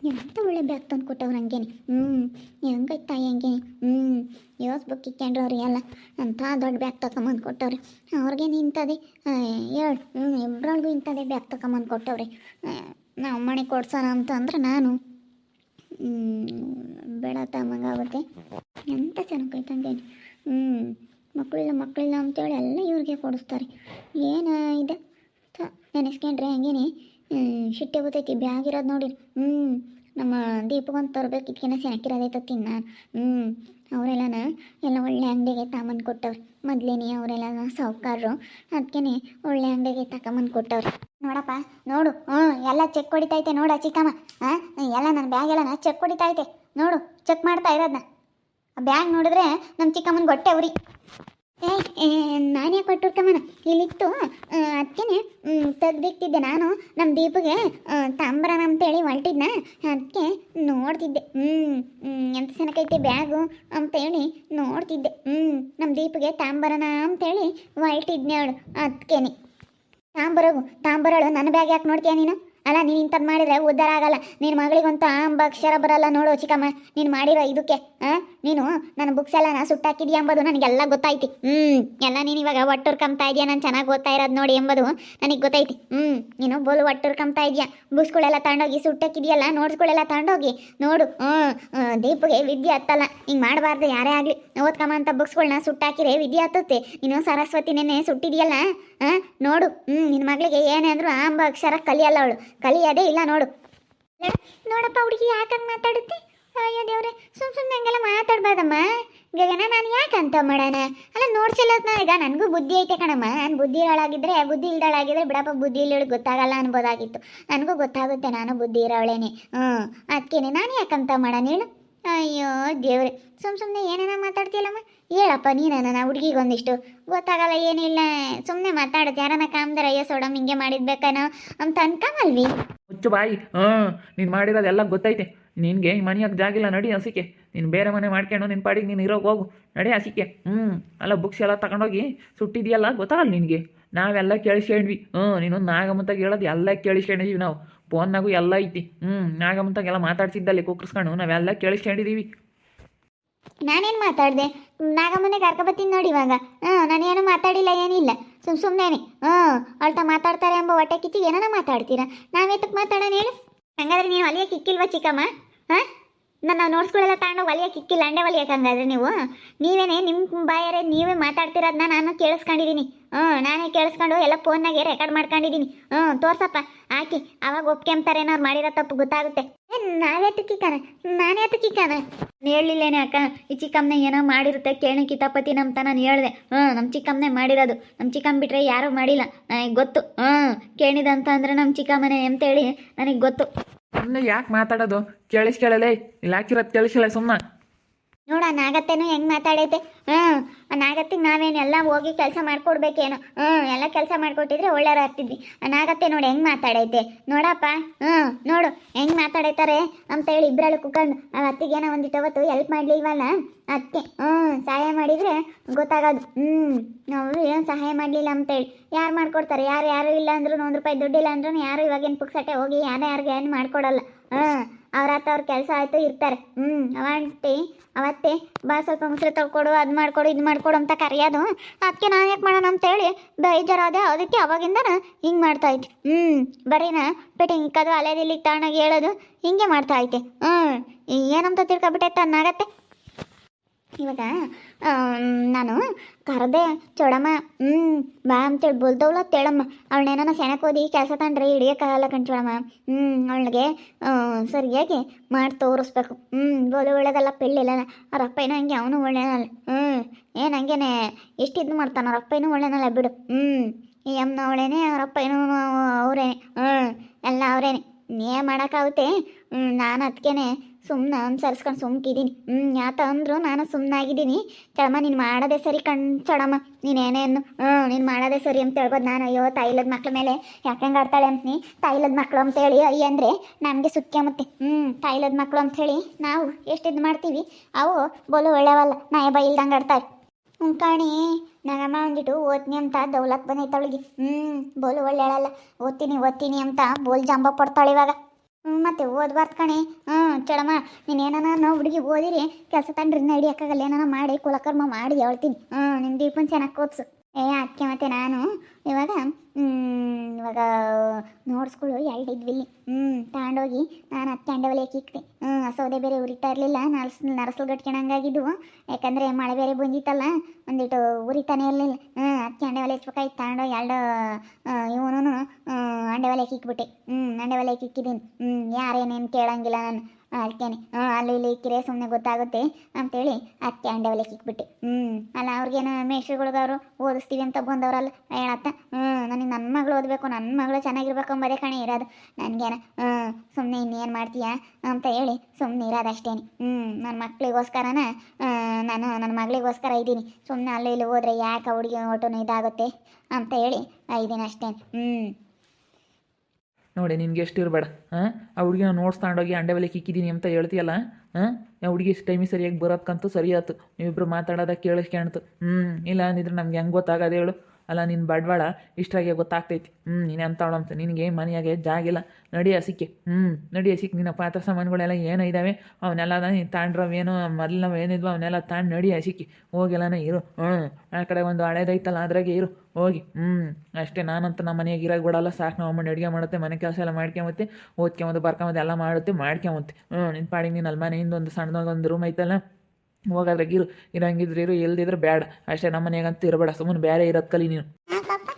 ಎಂತ ಒಳ್ಳೆ ಬ್ಯಾಗ್ ತಂದು ಕೊಟ್ಟವ್ರು ಹಂಗೇನೆ ಹ್ಞೂ ಹೆಂಗೈತೆ ತಾಯಿ ಹಂಗೇನೆ. ಹ್ಞೂ ಯೋಸ್ ಬುಕ್ ಅವ್ರಿಗೆ ಎಲ್ಲ ಅಂಥ ದೊಡ್ಡ ಬ್ಯಾಗ್ ತಗೊಂಬಂದು ಕೊಟ್ಟವ್ರಿ ಅವ್ರಿಗೇನು ಇಂಥದ್ದೇ ಹೇಳು ಹ್ಞೂ ಇಬ್ಬರೊಳಗೂ ಇಂಥದೇ ಬ್ಯಾಗ್ ತಗೊಂಬಂದು ಕೊಟ್ಟವ್ರಿ ನಾವು ಮನೆ ಕೊಡ್ಸೋಣ ಅಂತ ಅಂದ್ರೆ ನಾನು. ಬೇಡ ತಮ್ಮಂಗಾಗುತ್ತೆ ಚೆನ್ನಾಗಿ ಚೆನ್ನಾಗೈತೆ ಹಂಗೇನೆ ಹ್ಞೂ ಮಕ್ಕಳಿಲ್ಲ ಮಕ್ಕಳಿಲ್ಲ ಅಂತೇಳಿ ಎಲ್ಲ ಇವ್ರಿಗೆ ಕೊಡಿಸ್ತಾರೆ. ಏನು ಇದೆ? ನೆನೆಸ್ಕೊಂಡ್ರೆ ಹಂಗೇನೆ. ಶಿಟ್ಟೆ ಗೊತ್ತೈತಿ ಬ್ಯಾಗ್ ಇರೋದು ನೋಡಿ. ಹ್ಞೂ ನಮ್ಮ ದೀಪಗೊಂದು ತರ್ಬೇಕು ಇದಕ್ಕಿನ್ನ ಸೆಣಕಿರೋದೈತೆ ತಿನ್ನ. ಹ್ಞೂ ಅವರೆಲ್ಲನ ಎಲ್ಲ ಒಳ್ಳೆ ಅಂಗಡಿಗೆ ತಾಮನ್ ಕೊಟ್ಟವ್ರು. ಮೊದ್ಲೇನೆ ಅವರೆಲ್ಲ ಸಾಹುಕಾರರು ಅದ್ಕೇನೆ ಒಳ್ಳೆ ಅಂಗಡಿಗೆ ತಕೊಂಬಂದು ಕೊಟ್ಟವ್ರು. ನೋಡಪ್ಪ, ನೋಡು. ಹ್ಞೂ ಎಲ್ಲ ಚೆಕ್ ಹೊಡಿತೈತೆ ನೋಡ ಚಿಕ್ಕಮ್ಮ ಹಾಂ ಎಲ್ಲ ನನ್ನ ಬ್ಯಾಗ್ ಎಲ್ಲ ಚೆಕ್ ಹೊಡಿತೈತೆ. ನೋಡು, ಚೆಕ್ ಮಾಡ್ತಾ ಇರೋದನ್ನ ಆ ಬ್ಯಾಗ್ ನೋಡಿದ್ರೆ ನಮ್ಮ ಚಿಕ್ಕಮ್ಮನ ಹೊಟ್ಟೆ ಉರಿ. ನಾನು ಯಾಕೆ ಕೊಟ್ಟಿರ್ಕಮ್ಮನ ಇಲ್ಲಿತ್ತು ಅದಕ್ಕೆ ತೆಗ್ದಿಟ್ಟಿದ್ದೆ ನಾನು. ನಮ್ಮ ದೀಪಿಗೆ ತಾಂಬರನ ಅಂತೇಳಿ ಹೊಲ್ಟಿದ್ನ. ಅದಕ್ಕೆ ನೋಡ್ತಿದ್ದೆ. ಹ್ಞೂ ಎಂತ ಸೆನಕೈತೆ ಬ್ಯಾಗು ಅಂತೇಳಿ ನೋಡ್ತಿದ್ದೆ. ಹ್ಞೂ ನಮ್ಮ ದೀಪಿಗೆ ತಾಂಬರನ ಅಂತೇಳಿ ಹೊಲ್ಟಿದ್ನೆ ಅವಳು ಅದಕ್ಕೇನೆ ತಾಂಬರಗು, ತಾಂಬರಳು, ನನ್ನ ಬ್ಯಾಗ್ ಯಾಕೆ ನೋಡ್ತೀಯ ನೀನು? ಅಲ್ಲ, ನೀನು ಇಂಥದ್ದು ಮಾಡಿದ್ರೆ ಉದ್ಧಾರ ಆಗಲ್ಲ. ನಿನ್ನ ಮಗಳಿಗಂತ ಅಂಬ ಅಕ್ಷರ ಬರಲ್ಲ ನೋಡು ಚಿಕ್ಕಮ್ಮ. ನೀನು ಮಾಡಿರೋ ಇದಕ್ಕೆ, ಆ? ನೀನು, ನನ್ನ ಬುಕ್ಸ್ ಎಲ್ಲ ನಾ ಸುಟ್ಟಾಕಿದ್ಯಾ ಎಂಬುದು ನನಗೆಲ್ಲ ಗೊತ್ತಾಯ್ತಿ. ಹ್ಞೂ ಎಲ್ಲ ನೀನು ಇವಾಗ ಕಮ್ತಾ ಇದೆಯಾ? ನಾನು ಚೆನ್ನಾಗಿ ಓದ್ತಾ ಇರೋದು ನೋಡಿ ಎಂಬುದು ನನಗೆ ಗೊತ್ತೈತಿ ಹ್ಞೂ ನೀನು ಬೋಲು ಒಟ್ಟುರ್ಕಂಬ್ತಾ ಇದೆಯಾ? ಬುಕ್ಸ್ಗಳೆಲ್ಲ ತಗೊಂಡೋಗಿ ಸುಟ್ಟಾಕಿದ್ಯಲ್ಲ ನೋಟ್ಸ್ಗಳೆಲ್ಲ ತಗೊಂಡೋಗಿ? ನೋಡು ಹ್ಞೂ ದೀಪಿಗೆ ವಿದ್ಯೆ ಹತ್ತಲ್ಲ. ಹಿಂಗೆ ಮಾಡಬಾರ್ದು, ಯಾರೇ ಆಗಲಿ. ಅಂತ ಬುಕ್ಸ್ಗಳನ್ನ ಸುಟ್ಟಾಕಿರೆ ವಿದ್ಯೆ ಹತ್ತುತ್ತೆ. ನೀನು ಸರಸ್ವತಿ ನೆನೆ ಸುಟ್ಟಿದ್ಯಲ್ಲ, ಹಾಂ? ನೋಡು ಹ್ಞೂ ನಿನ್ನ ಮಗಳಿಗೆ ಏನೇ ಅಂದ್ರು ಆಂಬ ಅಕ್ಷರ ಕಲಿಯಲ್ಲ ಅವಳು. ಕಲಿಯೋದೇ ಇಲ್ಲ, ನೋಡು. ನೋಡಪ್ಪ ಹುಡುಗಿ ಯಾಕಂಗೆ ಮಾತಾಡುತ್ತೆ? ಅಯ್ಯೋ ದೇವ್ರೆ, ಸುಮ್ ಸುಮ್ಮನೆ ಹಂಗೆಲ್ಲ ಮಾತಾಡ್ಬಾರ್ದಮ್ಮ. ಗಗನ, ನಾನು ಅಂತ ಮಾಡೋಣ? ಅಲ್ಲ ನೋಡ್ಸಲ್ಲ ಈಗ, ನನಗೂ ಬುದ್ಧಿ ಐತೆ ಕಣಮ್ಮ. ನಾನು ಬುದ್ಧಿ ಇರೋಳಾಗಿದ್ರೆ, ಬುದ್ಧಿ ಇಲ್ದಳಾಗಿದ್ರೆ ಬಿಡಪ್ಪ, ಬುದ್ಧಿ ಇಲ್ಲೋಳು ಗೊತ್ತಾಗಲ್ಲ ಅನ್ಬೋದಾಗಿತ್ತು. ನನಗೂ ಗೊತ್ತಾಗುತ್ತೆ, ನಾನು ಬುದ್ಧಿ ಇರೋಳೇನೆ. ಹ್ಞೂ ಅದಕ್ಕೇನೆ ನಾನು ಯಾಕಂತ ಮಾಡೋಣ ಹೇಳು. ಅಯ್ಯೋ ದೇವ್ರೆ, ಸುಮ್ ಸುಮ್ಮನೆ ಏನೇನ ಮಾತಾಡ್ತೀಯಲ್ಲಮ್ಮ? ಹೇಳಪ್ಪ ನೀನ ಹುಡುಗಿಗೆ ಒಂದಿಷ್ಟು ಗೊತ್ತಾಗಲ್ಲ, ಏನಿಲ್ಲ. ಸುಮ್ಮನೆ ಮಾತಾಡುತ್ತೆ ಯಾರನ್ನ ಕಾಮ್ದಾರ, ಅಯ್ಯೋ ಸೋಡಮ್ ಹಿಂಗೆ ಮಾಡಿದ್ಬೇಕನೋ ಅಂತ ಅನ್ಕಮಲ್ವಿ ಹುಚ್ಚು ಬಾಯಿ ಹಾಂ ನೀನು ಮಾಡಿರೋದೆಲ್ಲ ಗೊತ್ತೈತೆ. ನಿನಗೆ ಈ ಮನೆಯಾಗ ಜಾಗಿಲ್ಲ, ನಡಿ ಹಸಿಕೆ. ನೀನು ಬೇರೆ ಮನೆ ಮಾಡ್ಕೊಂಡು ನಿನ್ನ ಪಾಡಿಗೆ ನೀನು ಇರೋಗಿ ಹೋಗು. ನಡಿ ಹಸಿಕೆ. ಹ್ಞೂ ಅಲ್ಲ, ಬುಕ್ಸ್ ಎಲ್ಲ ತಗೊಂಡೋಗಿ ಸುಟ್ಟಿದೆಯಲ್ಲ ಗೊತ್ತಾಗಲ್ಲ ನಿನಗೆ. ನಾವೆಲ್ಲ ಕೇಳಿಸ್ಕೊಂಡ್ವಿ. ಹ್ಞೂ ನೀನು ನಾಗಮಂತಾಗ ಹೇಳೋದು ಎಲ್ಲ ಕೇಳಿಸ್ಕೊಂಡಿದ್ವಿ ನಾವು. ಫೋನ್ನಾಗೂ ಎಲ್ಲ ಐತಿ. ಹ್ಞೂ ನಾಗಮಂತಾಗೆಲ್ಲ ಮಾತಾಡ್ಸಿದ್ದಲ್ಲಿ ಕುಕ್ಕರ್ಸ್ಕೊಂಡು ನಾವೆಲ್ಲ ಕೇಳಿಸ್ಕೊಂಡಿದ್ದೀವಿ ನಾನೇನು ಮಾತಾಡಿದೆ? ನಾಗಮ್ಮನೆ ಕರ್ಕೊಬತ್ತೀನಿ ನೋಡಿ ಇವಾಗ. ಹ್ಞೂ, ನಾನೇನು ಮಾತಾಡಿಲ್ಲ, ಏನಿಲ್ಲ. ಸುಮ್ ಸುಮ್ಮನೆ ಹ್ಞೂ ಅಳ್ತಾ ಮಾತಾಡ್ತಾರೆ ಎಂಬ ಹೊಟ್ಟೆ ಕಿಚ್ಚಿಗೆ ಏನಾರ ಮಾತಾಡ್ತೀರಾ? ನಾವೇತಕ್ಕೆ ಮಾತಾಡೋಣ ಹೇಳು. ಹಂಗಾದ್ರೆ ನೀವು ಹೊಲಿಯಕ್ಕೆ ಇಕ್ಕಿಲ್ವಾ ಚಿಕ್ಕಮ್ಮ? ಹಾಂ? ನನ್ನ ನೋಟ್ಸ್ಗಳೆಲ್ಲ ತಗೊಂಡು ಹೊಲಿಯಕ್ಕೆ ಇಕ್ಕಿಲ್ಲ ಅಂಡೆ ಹೊಲಿಯಕ್ಕೆ ಹಂಗಾದ್ರೆ ನೀವು? ನೀವೇನೆ ನಿಮ್ಮ ಬಾಯರೇ ನೀವೇ ಮಾತಾಡ್ತಿರೋದನ್ನ ನಾನು ಕೇಳಿಸ್ಕೊಂಡಿದ್ದೀನಿ ಹ್ಞೂ, ನಾನೇ ಕೇಳಿಸ್ಕೊಂಡು ಎಲ್ಲ ಫೋನ್ನಾಗೆ ರೆಕಾರ್ಡ್ ಮಾಡ್ಕೊಂಡಿದ್ದೀನಿ. ಹ್ಞೂ, ತೋರ್ಸಪ್ಪ. ಹಾಕಿ ಅವಾಗ ಒಪ್ಕೊಂತಾರೇನೋ ಅವ್ರು ಮಾಡಿರೋ ತಪ್ಪು ಗೊತ್ತಾಗುತ್ತೆ. ನಾವೇ ತುಕ್ಕಿಕಾನ ನಾನೇ ತುಕ್ಕಿಕಾನ ಹೇಳಲಿಲ್ಲೇನೆ ಅಕ್ಕ. ಈ ಚಿಕ್ಕಮ್ಮನೆ ಏನೋ ಮಾಡಿರುತ್ತೆ ಕೇಳಿ ಕಿತಾಪತಿ ನಮ್ಮ ತನ ಹೇಳ್ದೆ. ಹ್ಞೂ ನಮ್ಮ ಚಿಕ್ಕಮ್ಮನೆ ಮಾಡಿರೋದು. ನಮ್ಮ ಚಿಕ್ಕಮ್ಮ ಬಿಟ್ರೆ ಯಾರೂ ಮಾಡಿಲ್ಲ. ನನಗೆ ಗೊತ್ತು. ಹ್ಞೂ ಕೇಳಿದಂತ ಅಂದರೆ ನಮ್ಮ ಚಿಕ್ಕಮ್ಮನೆ ಅಂತೇಳಿ ನನಗೆ ಗೊತ್ತು. ಸುಮ್ಮನೆ ಯಾಕೆ ಮಾತಾಡೋದು? ಕೇಳಿಸ್ಕೊಳ್ಳಲೇ ಇಲ್ಲಿ ಹಾಕಿರೋದು ಕೇಳಿಸಲೇ ಸುಮ್ಮನೆ ನೋಡ ನಾಗತ್ತೇನು ಹೆಂಗ್ ಮಾತಾಡೈತೆ? ಆ ನಾಗತ್ತಿಗೆ ನಾವೇನೆಲ್ಲ ಹೋಗಿ ಕೆಲಸ ಮಾಡ್ಕೊಡ್ಬೇಕೇನು? ಹ್ಮ್ ಎಲ್ಲ ಕೆಲಸ ಮಾಡ್ಕೊಟ್ಟಿದ್ರೆ ಒಳ್ಳೆಯವ್ರು ಆಗ್ತಿದ್ವಿ. ನಾಗತ್ತೆ ನೋಡಿ, ಹೆಂಗ್ ಮಾತಾಡೈತೆ? ನೋಡಪ್ಪ ಹ್ಮ್ ನೋಡು, ಹೆಂಗ್ ಮಾತಾಡೈತಾರೆ ಅಂತ ಹೇಳಿ ಇಬ್ಬರಲ್ಲಿ ಕುತ್ಕೊಂಡು, ಆ ಅತ್ತಿಗೇನೋ ಒಂದಿಟ್ಟು ಅವತ್ತು ಹೆಲ್ಪ್ ಮಾಡ್ಲಿಲ್ವಲ್ಲ? ಅದಕ್ಕೆ ಹ್ಮ್ ಸಹಾಯ ಮಾಡಿದ್ರೆ ಗೊತ್ತಾಗೋದು. ಹ್ಮ್ ನಾವು ಏನು ಸಹಾಯ ಮಾಡಲಿಲ್ಲ ಅಂತೇಳಿ ಯಾರು ಮಾಡ್ಕೊಡ್ತಾರೆ? ಯಾರು ಯಾರು ಇಲ್ಲ ಅಂದ್ರೂ ಒಂದು ರೂಪಾಯಿ ದುಡ್ಡಿಲ್ಲ ಅಂದ್ರೂ ಯಾರು ಇವಾಗೇನು ಪುಕ್ಸಟ್ಟೆ ಹೋಗಿ ಯಾರು ಯಾರಿಗೆ ಏನು ಮಾಡ್ಕೊಡಲ್ಲ. ಹಾಂ ಅವ್ರ ಹತ್ತ ಅವ್ರ ಕೆಲಸ ಆಯ್ತು, ಇರ್ತಾರೆ. ಹ್ಞೂ ಅವಂಟಿ ಅವತ್ತೆ, ಬಾ ಸ್ವಲ್ಪ ಮುಸ್ರೆ ತೊಳ್ಕೊಡು, ಅದು ಮಾಡ್ಕೊಡು, ಇದು ಮಾಡ್ಕೊಡು ಅಂತ ಕರೆಯೋದು. ಅದಕ್ಕೆ ನಾನು ಯಾಕೆ ಮಾಡೋಣ ಅಂತೇಳಿ ಬೇಜಾರಾದೆ ಅದಕ್ಕೆ ಅವಾಗಿಂದ ಹಿಂಗೆ ಮಾಡ್ತಾ ಇದ್ದೆ. ಹ್ಞೂ ಬರೀನ ಪೆಟ್ಟಿಂಗ್ ಇಕ್ಕದು ಅಲೆದಿಲ್ಲಿ ತಾಣಾಗಿ ಹೇಳೋದು ಹಿಂಗೆ ಮಾಡ್ತಾ ಐತೆ ಹ್ಞೂ ಏನಂತ ತಿಳ್ಕೊಬಿಟ್ಟೆ ಅನ್ನಾಗತ್ತೆ ಇವಾಗ ನಾನು ಕರೆದೆ ಚೋಡಮ್ಮ ಹ್ಞೂ ಬಾ ಅಂತೇಳಿ ಬೋಲ್ದವಳ ತೇಳಮ್ಮ. ಅವಳನ್ನೇನೋ ಸೆಣಕ್ ಓದಿ ಕೆಲಸ ತಂಡ್ರೆ ಹಿಡಿಯೋಕ್ಕಾಗಲ್ಲ ಚೊಡಮ್ಮ ಹ್ಞೂ ಅವಳಿಗೆ ಸರಿಯಾಗಿ ಮಾಡಿ ತೋರಿಸ್ಬೇಕು. ಹ್ಞೂ ಬೋಲು ಒಳ್ಳೇದಲ್ಲ ಪೆಳ್ಳಿಲ್ಲ ಅವ್ರ ಅಪ್ಪ ಏನೋ ಹಂಗೆ ಅವನು ಒಳ್ಳೇನಲ್ಲ. ಹ್ಞೂ ಏನು ಹಂಗೇನೆ, ಎಷ್ಟು ಇದು ಮಾಡ್ತಾನೆ ಅವ್ರ ಏನೂ ಒಳ್ಳೇನಲ್ಲ, ಬಿಡು. ಹ್ಞೂ ಈ ಅಮ್ಮನ ಅವಳೇನೆ ಅವ್ರ ಅಪ್ಪ ಏನೋ ಅವರೇನೆ. ಹ್ಞೂ ಎಲ್ಲ ಅವರೇನೆ. ಏ ಮಾಡೋಕ್ಕಾಗುತ್ತೆ ನಾನು ಅದಕ್ಕೇನೆ ಸುಮ್ಮನೆ ಅನುಸರಿಸ್ಕೊಂಡು ಸುಮ್ಕಿದ್ದೀನಿ ಹ್ಞೂ ಯಾತ ಅಂದ್ರು ನಾನು ಸುಮ್ಮನಾಗಿದ್ದೀನಿ ಚಳಮ್ಮ ನೀನು ಮಾಡೋದೇ ಸರಿ ಕಣ್ ಚಳಮ್ಮ ನೀನೇನೇನು ಹ್ಞೂ ನೀನು ಮಾಡೋದೇ ಸರಿ ಅಂತ ಹೇಳ್ಬೋದು. ನಾನು ಅಯ್ಯೋ, ತಾಯಿಲದ ಮಕ್ಳ ಮೇಲೆ ಯಾಕಂಗೆ ಆಡ್ತಾಳೆ ಅಂತೀನಿ? ತಾಯಿಲದ ಮಕ್ಕಳು ಅಂತೇಳಿ ಅಯ್ಯ ಅಂದರೆ ನಮಗೆ ಸುಖ್ಯ ಮತ್ತೆ. ಹ್ಞೂ ತಾಯಿಲದ ಮಕ್ಕಳು ಅಂಥೇಳಿ ನಾವು ಎಷ್ಟು ಇದು ಮಾಡ್ತೀವಿ? ಅವು ಬೋಲು ಒಳ್ಳೆಯವಲ್ಲ ನಾ ಬೈ ಇಲ್ದಂಗೆ ಆಡ್ತಾಳೆ ಹ್ಞೂ ಕಾಣಿ, ನಗಮ್ಮ ಅಂದ್ಬಿಟ್ಟು ಓದ್ತೀನಿ ಅಂತ ದೌಲತ್ ಬಂದೈತೆ ಅವಳಿಗೆ. ಹ್ಞೂ ಬೋಲು ಒಳ್ಳೆಯಳಲ್ಲ. ಓದ್ತೀನಿ ಓದ್ತೀನಿ ಅಂತ ಬೋಲ್ ಜಾಂಬ ಪಡ್ತಾಳೆ ಇವಾಗ. ಮತ್ತೆ ಓದ್ಬಾರ್ದು ಕಣೆ. ಹ್ಞೂ ಚಡಮ್ಮ ನೀನು ಏನಾನ ನಾವು ಹುಡುಗಿ ಓದಿರಿ, ಕೆಲಸ ತಂಡ್ರಿ ನಡಿಯಕ್ಕಾಗಲ್ಲ, ಏನಾನ ಮಾಡಿ, ಕುಲಕರ್ಮ ಮಾಡಿ ಹೇಳ್ತೀನಿ. ಹ್ಞೂ ನಿಮ್ಮ ದೀಪನ್ ಚೆನ್ನಾಗಿ ಕೂತ್ಸು. ಏ ಅದಕ್ಕೆ ಮತ್ತೆ ನಾನು, ಇವಾಗ ಇವಾಗ ನೋಡ್ಸ್ಗಳು ಎರಡು ಇದ್ವಿಲ್ಲಿ. ಹ್ಞೂ ತಗೊಂಡೋಗಿ ನಾನು ಹತ್ತು ಅಂಡೆ ಒಲೆ ಇಕ್ತೆ. ಹ್ಞೂ ಸೌದೆ ಬೇರೆ ಉರಿತಾ ಇರಲಿಲ್ಲ ನರ್ಸ್ ನರಸಲು ಗಟ್ಕೊಳಂಗಾಗಿದ್ವು ಯಾಕಂದರೆ ಮಳೆ ಬೇರೆ ಬಂದಿತ್ತಲ್ಲ, ಒಂದಿಟ್ಟು ಉರಿತಾನೆ ಇರಲಿಲ್ಲ. ಹ್ಞೂ ಹತ್ತು ಅಂಡೆ ಒಲೆ ಹಚ್ಬೇಕಾಯ್ತು ತಗೊಂಡೋಗಿ ಎರಡು ಇವನು ಒಲೆ ಇಕ್ಬಿಟ್ಟೆ ಹ್ಞೂ ನಂಡೆ ಒಲೆ ಇಕ್ಕಿದ್ದೀನಿ ಹ್ಞೂ ಯಾರೇನೇನು ಕೇಳಂಗಿಲ್ಲ ನಾನು. ಅದಕ್ಕೇನೆ ಹ್ಞೂ ಅಲ್ಲಿ ಇಲ್ಲಿ ಇಕ್ಕಿರೆ ಸುಮ್ಮನೆ ಗೊತ್ತಾಗುತ್ತೆ ಅಂತೇಳಿ ಅದಕ್ಕೆ ಅಂಡೆ ಒಲೆ ಇಕ್ಬಿಟ್ಟೆ ಹ್ಞೂ ಅಲ್ಲ, ಅವ್ರಿಗೇನು ಮೇಷ್ರುಗಳ್ಗೆ ಓದಿಸ್ತೀವಿ ಅಂತ ಬಂದವರಲ್ಲ, ಹೇಳತ್ತ. ಹ್ಞೂ ನನಗೆ ನನ್ನ ಮಗಳು ಓದಬೇಕು ನನ್ನ ಮಗಳು ಚೆನ್ನಾಗಿರ್ಬೇಕು ಅಂಬೋದೇ ಕಣೆ ಇರೋದು. ನನಗೇನ ಹ್ಞೂ ಸುಮ್ಮನೆ ಇನ್ನೇನು ಮಾಡ್ತೀಯಾ ಅಂತ ಹೇಳಿ ಸುಮ್ಮನೆ ಇರೋದು ಹ್ಮ್ ಹ್ಞೂ ನನ್ನ ಹ್ಮ್ ನಾನು ನನ್ನ ಮಗಳಿಗೋಸ್ಕರ ಇದ್ದೀನಿ ಸುಮ್ಮನೆ ಅಲ್ಲಿ ಇಲ್ಲಿ ಹೋದ್ರೆ ಯಾಕೆ ಹುಡುಗಿ ಒಟ್ಟು ಇದಾಗುತ್ತೆ ಅಂತ ಹೇಳಿ ಇದ್ದೀನಿ ಅಷ್ಟೇ ಹ್ಞೂ ನೋಡಿ, ನಿನ್ಗೆ ಎಷ್ಟು ಇರಬೇಡ. ಹಾಂ ಆ ಹುಡುಗಿನ ನೋಟ್ಸ್ ತಗೊಂಡೋಗಿ ಅಂಡೆ ಬೆಲೆ ಕಿಕ್ಕಿದ್ದೀನಿ ಅಂತ ಹೇಳ್ತೀಯಲ್ಲ? ಹಾಂ ಆ ಹುಡುಗಿ ಟೈಮಿಗೆ ಸರಿಯಾಗಿ ಬರೋದ್ಕಂತೂ ಸರಿ ಆಯ್ತು ನೀವಿಬ್ರು ಮಾತಾಡೋದ ಕೇಳಿಸ್ಕೊಳ್ತು ಹ್ಞೂ ಇಲ್ಲ ಅಂದಿದ್ರೆ ನಮ್ಗೆ ಹೆಂಗೆ ಗೊತ್ತಾಗೋದು ಹೇಳು. ಅಲ್ಲ ನಿನ್ನ ಬಡವಾಳ ಇಷ್ಟಾಗೆ ಗೊತ್ತಾಗ್ತೈತಿ. ಹ್ಞೂ ನೀನು ಅಂತವಳು ಅಂತ. ನಿನಗೆ ಮನೆಯಾಗೆ ಜಾಗಿಲ್ಲ ನಡಿ ಹಸಿಕೆ ಹ್ಞೂ ನಡಿ ಹಸಿಕೆ ನಿನ್ನ ಪಾತ್ರ ಸಾಮಾನುಗಳೆಲ್ಲ ಏನೋ ಇದ್ದಾವೆ ಅವನ್ನೆಲ್ಲ ನೀನು ತಾಂಡ್ರವೇನೋ ಮೊದಲು ನಾವು ಏನಿದ್ವು ಅವನ್ನೆಲ್ಲ ತಾಂಡು ನಡಿ ಹಸಿಕೆ ಹೋಗಿಲ್ಲನ ಇರು. ಹ್ಞೂ ಆ ಕಡೆ ಒಂದು ಹಳೇದೈತಲ್ಲ, ಅದ್ರಾಗೆ ಇರು. ಹೋಗಿ. ಹ್ಞೂ ಅಷ್ಟೇ ನಾನಂತ ನಮ್ಮ ಮನೆಯಾಗ ಇರೋಕೆ ಬಿಡಲ್ಲ. ಸಾಕು, ನಾವು ಅಮ್ಮನ ಅಡುಗೆ ಮಾಡುತ್ತೆ, ಮನೆ ಕೆಲಸ ಎಲ್ಲ ಮಾಡ್ಕೊಂಬತ್ತೆ. ಓದ್ಕೊಂಬುದು, ಬರ್ಕೊಂಬುದು, ಎಲ್ಲ ಮಾಡುತ್ತೆ, ಮಾಡ್ಕೊಂಬತ್ತೆ. ಹ್ಞೂ ನಿನ್ನ ಪಾಡಿಗೆ ನೀನು ಅಲ್ಲಿ ಮನೆಯಿಂದ ಒಂದು ಸಣ್ಣದಾಗ ಒಂದು ರೂಮ್ ಐತಲ್ಲ? ಹೋಗೋದ್ರಾಗ ಇರು ಇರಂಗಿದ್ರೆ ಇರು ಇಲ್ದಿದ್ರೆ ಬೇಡ ಅಷ್ಟೇ ನಮ್ಮ ಮನೆಯಾಗಂತೂ ಇರಬೇಡ. ಸುಮ್ಮನೆ ಬೇರೆ ಇರೋದು ಕಲಿ ನೀನು. ಯಾಕಪ್ಪ?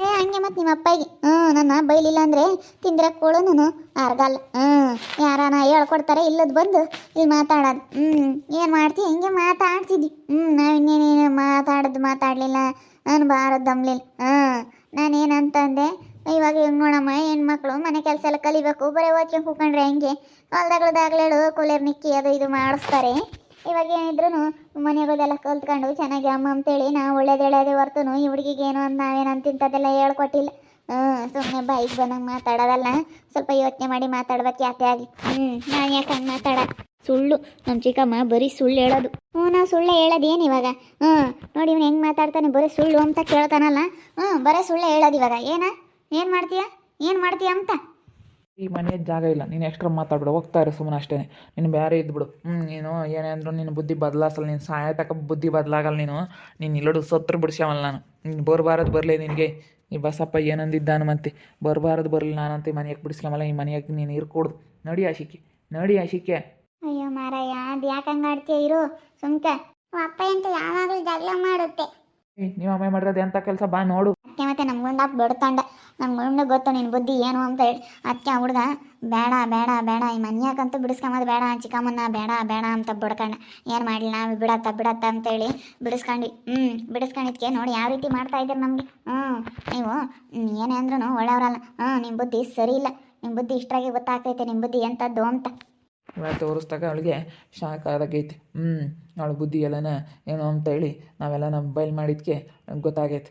ಏ, ಹಂಗೆ ಮತ್ತೆ ನಿಮ್ಮ ಅಪ್ಪಗೆ. ಹ್ಞೂ ನನ್ನ ಬೈಲಿಲ್ಲ ಅಂದರೆ ತಿಂದ್ರೆ ಕೂಡ ನಾನು. ಅರ್ಗಲ್ಲ ಹ್ಞೂ ಯಾರಾನ ಹೇಳ್ಕೊಡ್ತಾರೆ, ಇಲ್ಲದ ಬಂದು ಇಲ್ಲಿ ಮಾತಾಡೋದು. ಹ್ಞೂ ಏನು ಮಾಡ್ತಿ? ಹಿಂಗೆ ಮಾತಾಡ್ತಿದ್ವಿ ಹ್ಞೂ ನಾವು ಇನ್ನೇನೇನು ಮಾತಾಡೋದು ಮಾತಾಡಲಿಲ್ಲ. ನಾನು ಬಾರದ್ದು ದಮ್ಲಿಲ್ಲ ಹ್ಞೂ ನಾನೇನಂತಂದೆ? ಇವಾಗ ಹೆಂಗ್ ನೋಡಮ್ಮ, ಹೆಣ್ಮಕ್ಳು ಮನೆ ಕೆಲಸ ಎಲ್ಲ ಕಲಿಬೇಕು, ಬರೀ ಓದ್ಕೊಂಡು ಕೂಕೊಂಡ್ರೆ ಹೆಂಗೆ? ಹೊಲ್ದಾಗ್ಲದಾಗ್ಲೇಳು ಕೂಲರ್ ನಿಕ್ಕಿ ಅದು ಇದು ಮಾಡಿಸ್ತಾರೆ. ಇವಾಗ ಏನಿದ್ರು ಮನೆಗಳದೆಲ್ಲ ಕಲ್ತ್ಕೊಂಡು ಚೆನ್ನಾಗಿ ಅಮ್ಮ ಅಂತೇಳಿ ನಾವು ಒಳ್ಳೇದು ಹೇಳೋದೇ ಹೊರ್ತುನು, ಈ ಹುಡುಗಿಗೆ ಏನು ಅಂತ ನಾವೇನು ಹೇಳ್ಕೊಟ್ಟಿಲ್ಲ. ಹ್ಞೂ ಸುಮ್ಮನೆ ಬೈಕ್ ಬಂದಂಗೆ ಮಾತಾಡೋದಲ್ಲ, ಸ್ವಲ್ಪ ಯೋಚನೆ ಮಾಡಿ ಮಾತಾಡ್ಬೇಕು ಯಾಕೆ ಆಗಲಿ ಹ್ಞೂ ನಾನು ಯಾಕೆ ಹಂಗೆ ಮಾತಾಡ? ಸುಳ್ಳು ನಮ್ಮ ಚಿಕ್ಕಮ್ಮ ಬರೀ ಸುಳ್ಳು ಹೇಳೋದು. ಹ್ಞೂ ನಾವು ಸುಳ್ಳು ಹೇಳೋದೇನು ಇವಾಗ? ಹ್ಞೂ ನೋಡಿ ಇವ್ನು ಹೆಂಗೆ ಮಾತಾಡ್ತಾನೆ, ಬರೀ ಸುಳ್ಳು ಅಂತ ಕೇಳ್ತಾನಲ್ಲ? ಹ್ಞೂ ಬರೀ ಸುಳ್ಳು ಹೇಳೋದು ಇವಾಗ, ಏನ? ಏನು ಮಾಡ್ತೀಯ? ಏನು ಮಾಡ್ತೀಯ ಅಂತ? ಈ ಮನೆ ಜಾಗ ಇಲ್ಲ. ನೀನು ಎಕ್ಸ್ಟ್ರಾ ಮಾತಾಡ್ಬಿಡು. ಹೋಗ್ತಾ ಇರು ಸುಮ್ಮನೆ ಅಷ್ಟೇ ನೀನು ಬೇರೆ ಇದ್ಬಿಡು. ಹ್ಞೂ ನೀನು ಏನೇ ಅಂದ್ರು ನಿನ್ನ ಬುದ್ಧಿ ಬದಲಾಸಲ್ಲ. ನೀನು ಸಹಾಯ ತಕ ಬುದ್ಧಿ ಬದಲಾಗಲ್ಲ ನೀನು. ನೀನು ಇಲ್ಲಡು ಸತ್ರು ಬಿಡ್ಸ್ಯಾವಲ್ಲ ನಾನು. ನೀನು ಬರಬಾರದು ಬರಲಿ ನಿನಗೆ. ಈ ಬಸಪ್ಪ ಏನಂದಿದ್ದಾನು ಮತ್ತೆ? ಬರಬಾರದು ಬರಲಿ ನಾನಂತ ಈ ಮನೆಯಾಗ ಬಿಡಿಸ್ಕೊಂಬಲ್ಲ ಈ ಮನೆಯಾಗೆ ನೀನು ಇರ್ಕೊಡ್ದು ನಡಿ ಆಶಿಕೆ. ನಡಿ ಆಶಿಕೆ. ಅಯ್ಯೋ ಮಾರಾಯ ಅದು ಯಾಕಂಗಾಡ್ತೀಯ ಇರು ಸುಮ್ಕ. ಅಪ್ಪ ಅಂತ ಯಾವಾಗಲೂ ಜಗಳ ಮಾಡುತ್ತೆ. ನೀವು ಅಮ್ಮ ಮಾಡಿರೋದು ಎಂಥ ಕೆಲಸ? ಬಾ ನೋಡು. ಅದಕ್ಕೆ ಮತ್ತೆ ನಮ್ಗೊಂದು ಬಿಡ್ತಂಡ ನಮ್ಗೊಂಡು ಗೊತ್ತು ನಿನ್ನ ಬುದ್ಧಿ ಏನು ಅಂತ ಹೇಳಿ. ಅದಕ್ಕೆ ಹುಡುಗ, ಬೇಡ ಬೇಡ ಬೇಡ, ಈ ಮನ್ಯಾಕಂತೂ ಬಿಡಿಸ್ಕೊಂಬದು ಬೇಡ ಚಿಕ್ಕಮ್ಮನ ಬೇಡ ಬೇಡ ಅಂತ ಬಿಡ್ಕಂಡ. ಏನು ಮಾಡಲಿ ನಾವು? ಬಿಡತ್ತ ಬಿಡತ್ತ ಅಂತೇಳಿ ಬಿಡಿಸ್ಕೊಂಡು. ಹ್ಮ್, ಬಿಡಿಸ್ಕೊಂಡಿದ್ಕೆ ನೋಡಿ ಯಾವ ರೀತಿ ಮಾಡ್ತಾ ಇದ್ದೀರಿ ನಮಗೆ. ಹ್ಮ್, ನೀವು ಏನೇ ಅಂದ್ರೂ ಒಳ್ಳೆಯವರಲ್ಲ ಹ್ಮ್, ನಿಮ್ ಬುದ್ಧಿ ಸರಿ ಇಲ್ಲ. ನಿಮ್ಮ ಬುದ್ಧಿ ಇಷ್ಟ್ರಾಗಿ ಗೊತ್ತಾಗ್ತೈತೆ ನಿಮ್ಮ ಬುದ್ಧಿ ಎಂಥದ್ದು ಅಂತ. ಇವಾಗ ತೋರಿಸ್ದಾಗ ಅವಳಿಗೆ ಶಾಕ್ ಆದಾಗೈತೆ ಹ್ಞೂ ಅವಳ ಬುದ್ಧಿ ಎಲ್ಲನ ಏನು ಅಂತೇಳಿ ನಾವೆಲ್ಲ ನಮ್ಮ ಬಯಲು ಮಾಡಿದ್ಕೆ ಗೊತ್ತಾಗೈತೆ.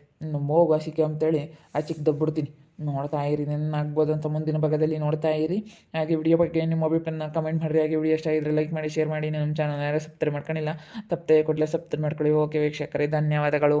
ಮೋಗು ಹಸಿಕೆ ಅಂತೇಳಿ ಆಚಿಗೆ ದಬ್ಬಿಡ್ತೀನಿ. ನೋಡ್ತಾ ಇರಿ, ನನ್ನ ಆಗ್ಬೋದು ಅಂತ ಮುಂದಿನ ಭಾಗದಲ್ಲಿ ನೋಡ್ತಾ ಇರಿ. ಹಾಗೆ ವಿಡಿಯೋ ಬಗ್ಗೆ ನಿಮ್ಮ ಅಭಿಪ್ರಾಯನ ಕಮೆಂಟ್ ಮಾಡಿರಿ. ಹಾಗೆ ವಿಡಿಯೋ ಇಷ್ಟ ಆಗಿದ್ರೆ ಲೈಕ್ ಮಾಡಿ ಶೇರ್ ಮಾಡಿ. ನಮ್ಮ ಚಾನಲ್ ಯಾರು ಸಬ್ಸ್ಕ್ರೈಬ್ ಮಾಡ್ಕೊಂಡಿಲ್ಲ, ತಪ್ಪದೆ ಕೊಡಲೇ ಸಬ್ಸ್ಕ್ರೈಬ್ ಮಾಡ್ಕೊಳ್ಳಿ. ಓಕೆ ವೀಕ್ಷಕರೇ, ಧನ್ಯವಾದಗಳು.